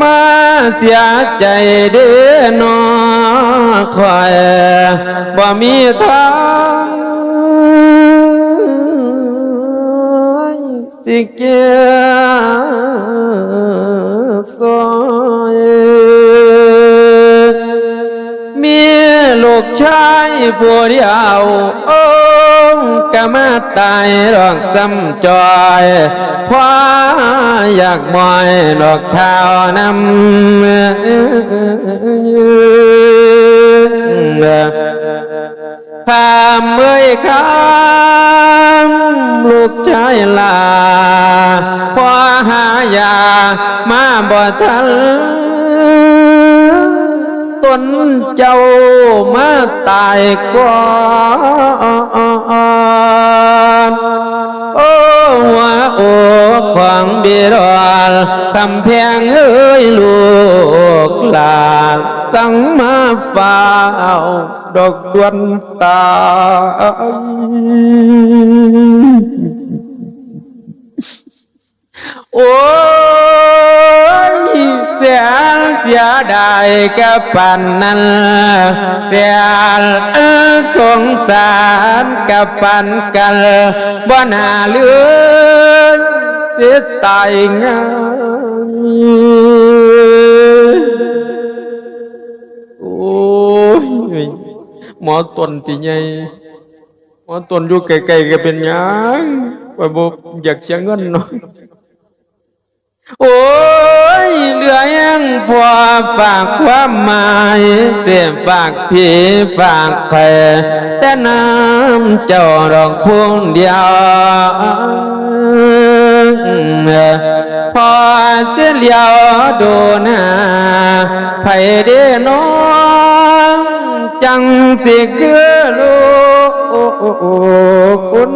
มาเสียใจเด้อนอคอยบ่มีทางสิเกียสอายผู้เดียวโอ้ก็มาตายรอกจำจอยเพราอยากมอยดอกเท้านำข้ามเมื่อยข้ามลูกชายลาพอหายามาบ่ทัน ตนเจ้ามาตายก่อนโอ้หัวโอ้ความดีรอนคำแพงเอ้ยลูกหลานจังมาฝ้าดอกดวนตาโอ้ย ดายกับปันนั้นเสียสงสารกับปันกันบ่น่าเหลือเสียต พอฝากความหมายเสียฝากพี่ฝากใครแต่น้ำเจ้าดอกพวงเดียวพอเสียเลียวดูหน้าไผเด้น้องจังสิคือลูกคุณ